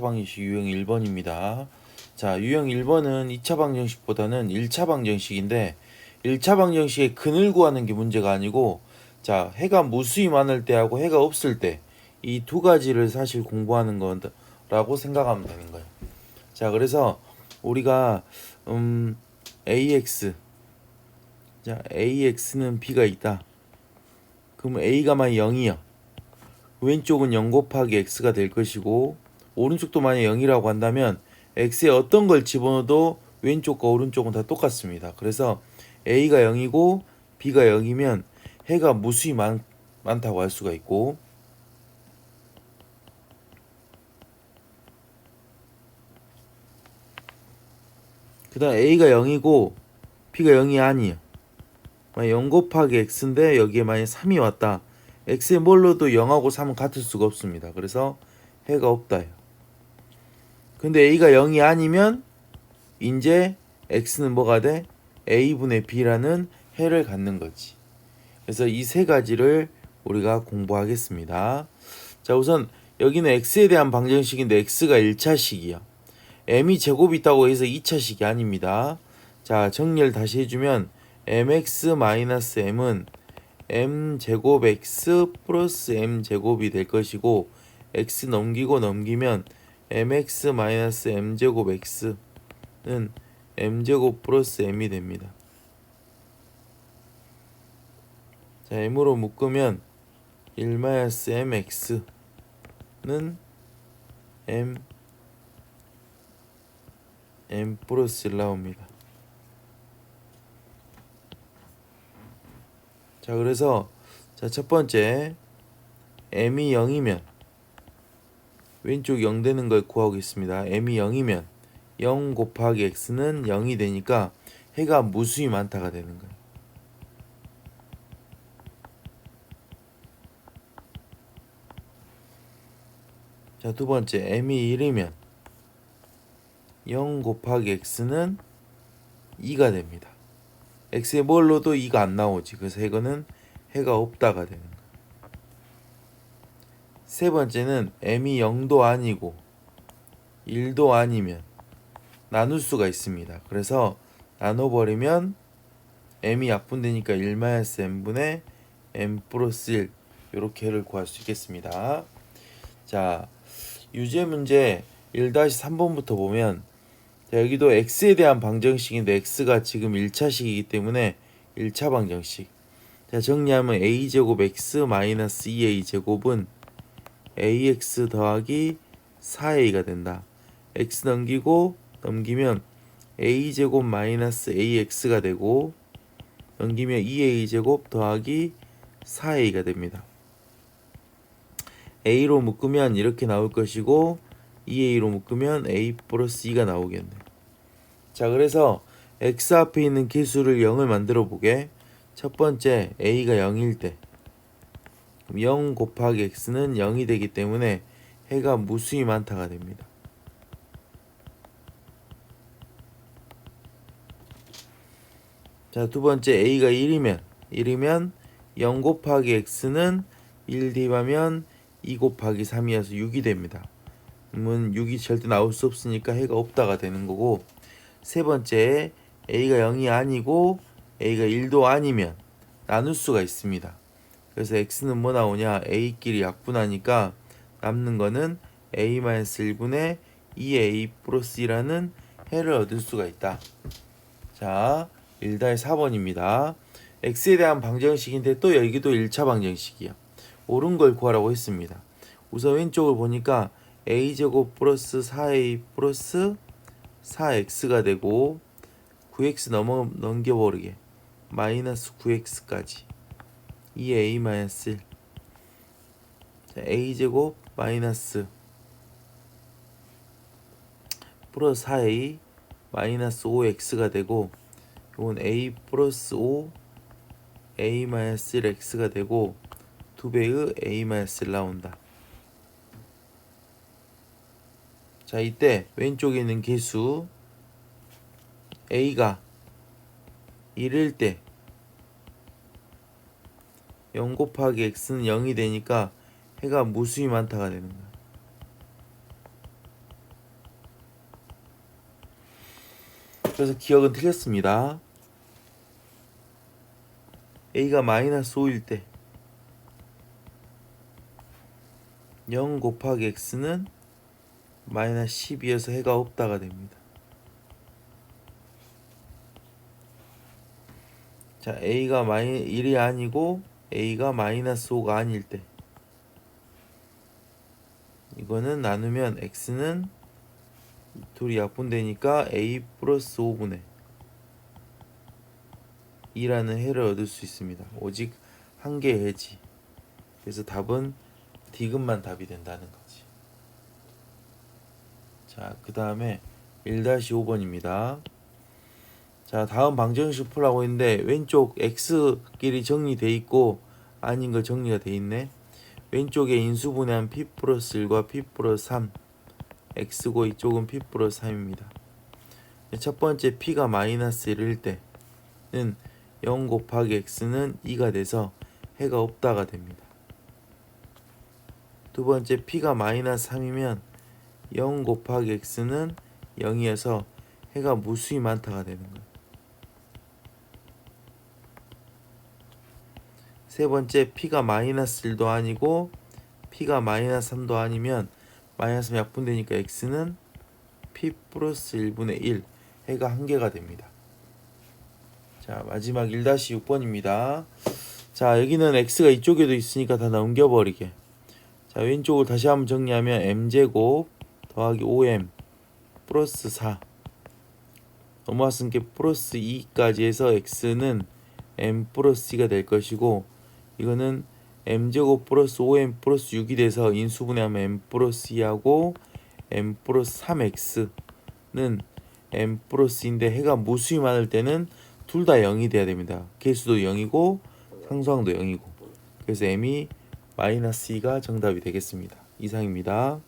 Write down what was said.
방정식 유형 1번입니다. 자, 유형 1번은 2차 방정식보다는 1차 방정식인데 1차 방정식의 근을 구하는 게 문제가 아니고 자, 해가 무수히 많을 때하고 해가 없을 때 이 두 가지를 사실 공부하는 거라고 생각하면 되는 거예요. 자, 그래서 우리가 음 ax 자, ax는 b가 있다. 그럼 a가 만 0이야. 왼쪽은 0 곱하기 x가 될 것이고 오른쪽도 만약 0이라고 한다면 x에 어떤 걸 집어넣어도 왼쪽과 오른쪽은 다 똑같습니다. 그래서 a가 0이고 b가 0이면 해가 무수히 많, 많다고 할 수가 있고 그 다음 a가 0이고 b가 0이 아니에요. 만약 0 곱하기 x인데 여기에 만약 3이 왔다. x의 뭘로도 0하고 3은 같을 수가 없습니다. 그래서 해가 없다요. 근데 a가 0이 아니면 이제 x는 뭐가 돼? a분의 b라는 해를 갖는 거지. 그래서 이 세 가지를 우리가 공부하겠습니다. 자, 우선 여기는 x에 대한 방정식인데 x가 1차식이야. m이 제곱이 있다고 해서 2차식이 아닙니다. 자, 정리를 다시 해주면 mx-m은 m 제곱 x 플러스 m 제곱이 될 것이고 x 넘기고 넘기면 mx 마이너스 m 제곱 x는 m 제곱 플러스 m이 됩니다. 자, m으로 묶으면 1 마이너스 mx는 m m 플러스 1 나옵니다. 자, 그래서 자, 첫 번째 m이 0이면 왼쪽 0 되는 걸 구하겠습니다. m이 0이면 0 곱하기 x는 0이 되니까 해가 무수히 많다가 되는 거예요. 자, 두 번째 m이 1이면 0 곱하기 x는 2가 됩니다. x의 뭘로도 2가 안 나오지. 그래서 이거는 해가 없다가 되는 거예요. 세 번째는 m이 0도 아니고 1도 아니면 나눌 수가 있습니다. 그래서 나눠버리면 m이 약분되니까 1-m분의 m 플러스 1 이렇게 해를 구할 수 있겠습니다. 자, 유제 문제 1-3번부터 보면 자, 여기도 x에 대한 방정식인데 x가 지금 1차식이기 때문에 1차 방정식. 자, 정리하면 a제곱 x 마이너스 2a 제곱은 ax 더하기 4a가 된다. x 넘기고 넘기면 a 제곱 마이너스 ax가 되고 넘기면 2a 제곱 더하기 4a가 됩니다. a로 묶으면 이렇게 나올 것이고 2a로 묶으면 a 플러스 2가 나오겠네. 자, 그래서 x 앞에 있는 개수를 0을 만들어 보게. 첫 번째 a가 0일 때. 그럼 0 곱하기 x는 0이 되기 때문에 해가 무수히 많다가 됩니다. 자, 두 번째 a가 1이면 1이면 0 곱하기 x는 1 대입하면 2 곱하기 3이어서 6이 됩니다. 그러면 6이 절대 나올 수 없으니까 해가 없다가 되는 거고 세 번째 a가 0이 아니고 a가 1도 아니면 나눌 수가 있습니다. 그래서 x는 뭐 나오냐 a끼리 약분하니까 남는 거는 a-1분의 2a 플러스 2라는 해를 얻을 수가 있다. 자, 1-4번입니다. x에 대한 방정식인데 또 여기도 1차 방정식이야. 옳은 걸 구하라고 했습니다. 우선 왼쪽을 보니까 a제곱 플러스 4a 플러스 4x가 되고 9x 넘어 넘겨버리게 마이너스 9x까지 2a 마이너스 1 자, a제곱 마이너스 플러스 4a 마이너스 5x가 되고 이건 a 플러스 5 a 마이너스 1x가 되고 두 배의 a 마이너스 1 나온다. 자 이때 왼쪽에 있는 개수 a가 1일 때 0 곱하기 x는 0이 되니까 해가 무수히 많다가 되는 거야. 그래서 기억은 틀렸습니다. a가 마이너스 5일 때 0 곱하기 x는 마이너스 12에서 해가 없다가 됩니다. 자 a가 마이 1이 아니고 a가 마이너스 5가 아닐 때 이거는 나누면 x는 둘이 약분되니까 a 플러스 5분의 2라는 해를 얻을 수 있습니다. 오직 한 개의 해지. 그래서 답은 디귿만 답이 된다는 거지. 자, 그 다음에 1-5번입니다. 자, 다음 방정식 풀라고 했는데 왼쪽 x끼리 정리돼 있고 아닌 거 정리가 돼 있네. 왼쪽에 인수분해한 p 플러스 1과 p 플러스 3 x고 이쪽은 p 플러스 3입니다. 첫 번째 p가 마이너스 1일 때는 0 곱하기 x는 2가 돼서 해가 없다가 됩니다. 두 번째 p가 마이너스 3이면 0 곱하기 x는 0이어서 해가 무수히 많다가 되는 거예요. 세 번째 p가 마이너스 1도 아니고 p가 마이너스 3도 아니면 마이너스 약분되니까 x는 p 플러스 1분의 1 해가 한 개가 됩니다. 자 마지막 1-6번입니다. 자 여기는 x가 이쪽에도 있으니까 다 넘겨버리게. 자 왼쪽을 다시 한번 정리하면 m제곱 더하기 5m 플러스 4 넘어왔은 게 플러스 2까지 해서 x는 m 플러스 2가 될 것이고 이거는 m제곱 플러스 5m 플러스 6이 돼서 인수분해하면 m 플러스 2하고 m 플러스 3x는 m 플러스인데 해가 무수히 많을 때는 둘 다 0이 돼야 됩니다. 개수도 0이고 상수항도 0이고 그래서 m이 마이너스 2가 정답이 되겠습니다. 이상입니다.